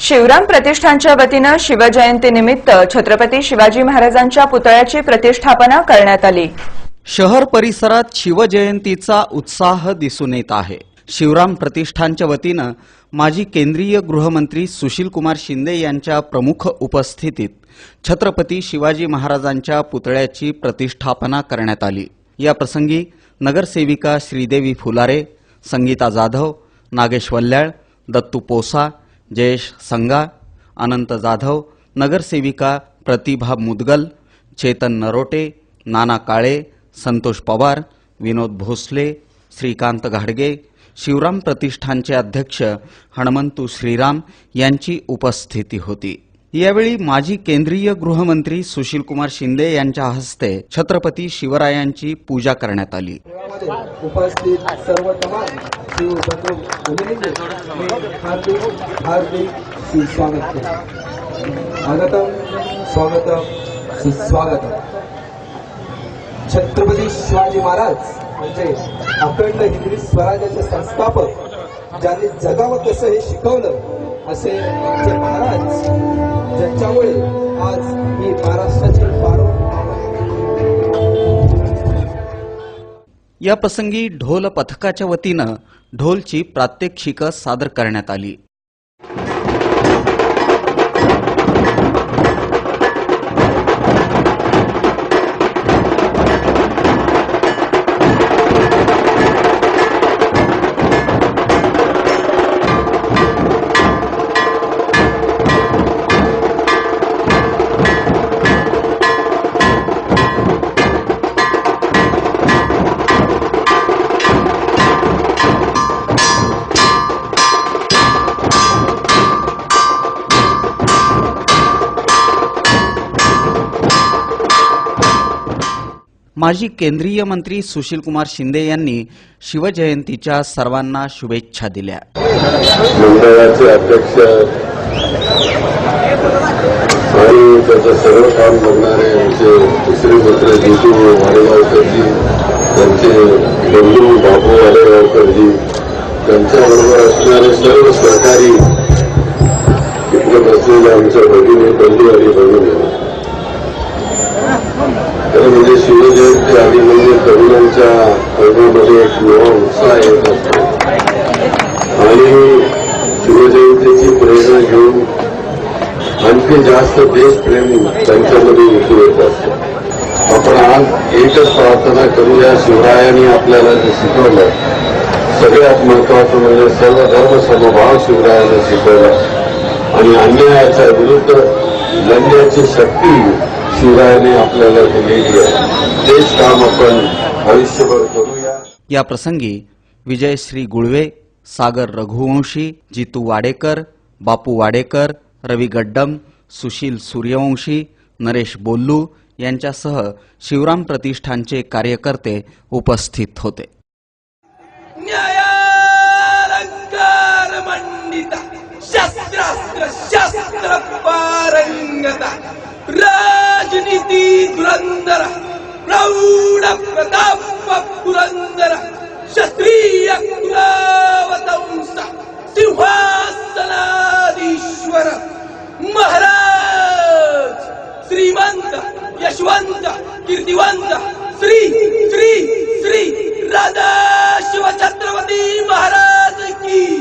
शिवराम प्रतिष्ठानच्या वतीनं शिवजयंतीनिमित्त छत्रपती शिवाजी महाराजांच्या पुतळ्याची प्रतिष्ठापना करण्यात आली. शहर परिसरात शिवजयंतीचा उत्साह दिसून येत आहे. शिवराम प्रतिष्ठानच्या वतीनं माजी केंद्रीय गृहमंत्री सुशीलकुमार शिंदे यांच्या प्रमुख उपस्थितीत छत्रपती शिवाजी महाराजांच्या पुतळ्याची प्रतिष्ठापना करण्यात आली. या प्रसंगी नगरसेविका श्रीदेवी फुलारे संगीता जाधव नागेश वल्ल्याळ दत्तू पोसा जयेश संगा अनंत जाधव नगरसेविका प्रतिभा मुदगल चेतन नरोटे नाना काळे संतोष पवार विनोद भोसले श्रीकांत घाडगे शिवराम प्रतिष्ठानचे अध्यक्ष हणमंतू श्रीराम यांची उपस्थिती होती. यावेळी माजी केंद्रीय गृहमंत्री सुशीलकुमार शिंदे यांच्या हस्ते छत्रपती शिवरायांची पूजा करण्यात आली. उपस्थित सर्व स्वागतम सुस्वागतम छत्रपती शिवाजी महाराज म्हणजे अखंड हिंदवी स्वराज्याचे संस्थापक ज्यांनी जगावं कसं हे शिकवलं असे महाराज या प्रसंगी ढोल पथकाच्या वतीनं ढोलची प्रात्यक्षिकं सादर करण्यात आली. माजी केंद्रीय मंत्री सुशीलकुमार शिंदे यांनी शिवजयंतीच्या सर्वांना शुभेच्छा दिल्या. मंडळाचे अध्यक्ष आणि त्याचं सर्व काम बघणारे आमचे दुसरे मित्र जितू वाडेगावकरजी त्यांचे बंधू बापू वाडेगावकरजी त्यांच्याबरोबर असणारे सर्व सहकारी इकडे बसलेले आमच्या भगिनी बंधू आणखी जास्त देशप्रेम त्यांच्यामध्ये उतरू येत असतं. आपण आज एकच प्रार्थना करूया शिवरायांनी आपल्याला जे शिकवलं सगळ्यात महत्वाचं म्हणजे सर्व धर्म समभाव शिवरायानं शिकवला. आणि अन्यायाच्या विरुद्ध लढण्याची शक्ती शिवरायाने आपल्याला दिलेली आहे. तेच काम आपण आयुष्यभर करूया. या प्रसंगी विजयश्री गुळवे सागर रघुवंशी जितू वाडेकर बापू वाडेकर रवी गड्डम सुशील सूर्यवंशी नरेश बोल्लू यांच्यासह शिवराम प्रतिष्ठानचे कार्यकर्ते उपस्थित होते. न्यायालंकार शस्त्रास्त्र शस्त्र श्रीमंत यशवंत कीर्तिवंत श्री श्री श्री राधा शिव छत्रपती महाराज की।